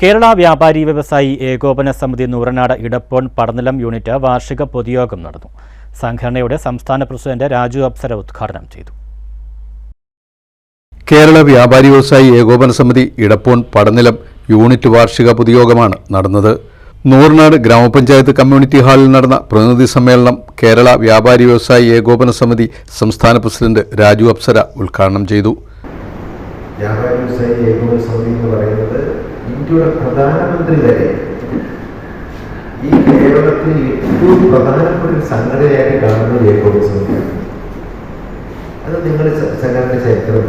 കേരള വ്യാപാരി വ്യവസായി ഏകോപന സമിതി നൂറനാട് ഇടപ്പോൺ പടനിലം യൂണിറ്റ് വാർഷിക പൊതുയോഗം നടന്നു. സംഘടനയുടെ സംസ്ഥാന പ്രസിഡന്റ് രാജു അപ്സര ഉദ്ഘാടനം ചെയ്തു. കേരള വ്യാപാരി വ്യവസായി ഏകോപന സമിതി ഇടപ്പോൺ പടനിലം യൂണിറ്റ് വാർഷിക പൊതുയോഗമാണ് നടന്നത്. നൂറനാട് ഗ്രാമപഞ്ചായത്ത് കമ്മ്യൂണിറ്റി ഹാളിൽ നടന്ന പ്രതിനിധി സമ്മേളനം കേരള വ്യാപാരി വ്യവസായി ഏകോപന സമിതി സംസ്ഥാന പ്രസിഡന്റ് രാജു അപ്സര ഉദ്ഘാടനം ചെയ്തു. വ്യാപാരി വ്യവസായി ഏകോപന സമിതി എന്ന് പറയുന്നത് ഇന്ത്യയുടെ പ്രധാനമന്ത്രി വരെ. ഈ കേരളത്തിൽ ഏറ്റവും പ്രധാനപ്പെട്ട ഒരു സംഘടനയായിട്ട് കാണുന്നത് ഏകോപന സമിതിയാണ്. അത് നിങ്ങൾ സംഘടന ചരിത്രം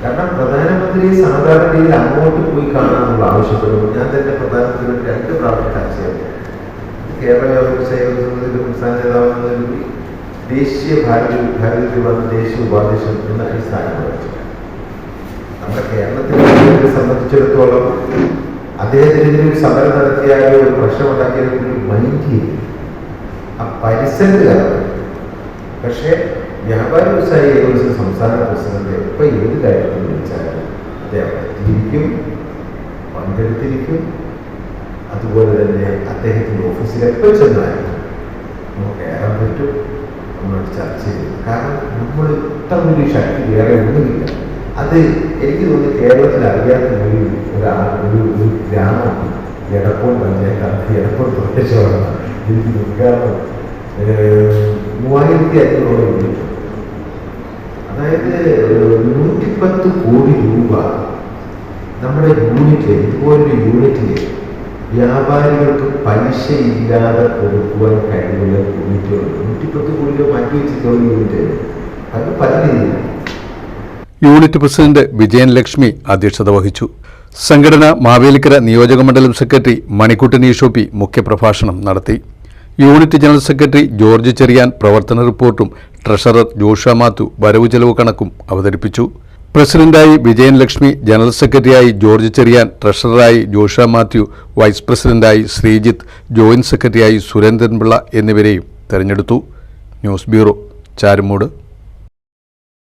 കാരണം പ്രധാനമന്ത്രി സാധാരണ രീതിയിൽ അങ്ങോട്ട് പോയി കാണാനുള്ള ആവശ്യപ്പെടുമ്പോൾ ഞാൻ തന്നെ പ്രധാനമന്ത്രിയോട് രണ്ട് പ്രാവശ്യം ചർച്ച ചെയ്തു. കേരള വ്യാപാരി സംസ്ഥാന നേതാവ് ദേശീയ ഭാരതി ഭാരതീയ വന്ന ദേശീയ ഉപാധ്യക്ഷൻ എന്ന ഈ സ്ഥാനം വഹിച്ചു നമ്മുടെ കേരളത്തിലെ സംബന്ധിച്ചിടത്തോളം അദ്ദേഹത്തിനെതിരെ ഒരു സമരം നടത്തിയാലോ ഒരു പ്രശ്നം ഉണ്ടാക്കിയാലോ ഒരു മൈൻഡ് ചെയ്തു ആ പരിസരത്ത് കാരണം പക്ഷേ വ്യാപാര വ്യവസായ ഏകോപന സംസ്ഥാന പ്രസിഡന്റ് എപ്പോൾ ഏത് കാര്യത്തിൽ വിളിച്ചാലും അദ്ദേഹം എത്തിയിരിക്കും പങ്കെടുത്തിരിക്കും അതുപോലെ തന്നെ അദ്ദേഹത്തിൻ്റെ ഓഫീസിൽ എപ്പോൾ ചെന്നാലും നമുക്ക് കയറാൻ പറ്റും നമ്മളോട് ചർച്ച ചെയ്യും കാരണം നമ്മൾ ഇത്ര വലിയ ശക്തി വേറെ ഒന്നുമില്ല. അത് എനിക്ക് തോന്നുന്നു കേരളത്തിൽ അറിയാത്ത ഒരു ഒരാൾ ഒരു ഒരു ഗ്രാമം എടപ്പോൾ പഞ്ചായത്താണ് എടപ്പോൾ പ്രദേശമാണ് എനിക്ക് തോന്നുന്നു മൂവായിരത്തി അഞ്ഞൂറോളം അതായത് നൂറ്റിപ്പത്ത് കോടി രൂപ നമ്മുടെ യൂണിറ്റ് ഇതുപോലൊരു യൂണിറ്റിൽ വ്യാപാരികൾക്ക് പലിശ ഇല്ലാതെ കൊടുക്കുവാൻ കഴിവുള്ള യൂണിറ്റുകൾ നൂറ്റിപ്പത്ത് കോടി രൂപ മാറ്റി വെച്ചിട്ടുള്ള യൂണിറ്റ് അത് പല രീതിയിലാണ് യൂണിറ്റ് പ്രസിഡന്റ് വിജയൻ ലക്ഷ്മി അധ്യക്ഷത വഹിച്ചു. സംഘടന മാവേലിക്കര നിയോജക മണ്ഡലം സെക്രട്ടറി മണിക്കുട്ടൻ ഈഷോപ്പി മുഖ്യപ്രഭാഷണം നടത്തി. Unit general secretary George Cherian പ്രവർത്തന റിപ്പോർട്ടും ട്രഷറർ ജോഷ മാത്തു വരവ് ചെലവ് കണക്കും അവതരിപ്പിച്ചു. പ്രസിഡന്റായി വിജയൻ ലക്ഷ്മി ജനറൽ സെക്രട്ടറിയായി ജോർജ് ചെറിയാൻ ട്രഷററായി ജോഷ മാത്യു വൈസ് പ്രസിഡന്റായി ശ്രീജിത്ത് ജോയിന്റ് സെക്രട്ടറിയായി സുരേന്ദ്രൻപിള്ള എന്നിവരെയും തെരഞ്ഞെടുത്തു. News bureau Charummood.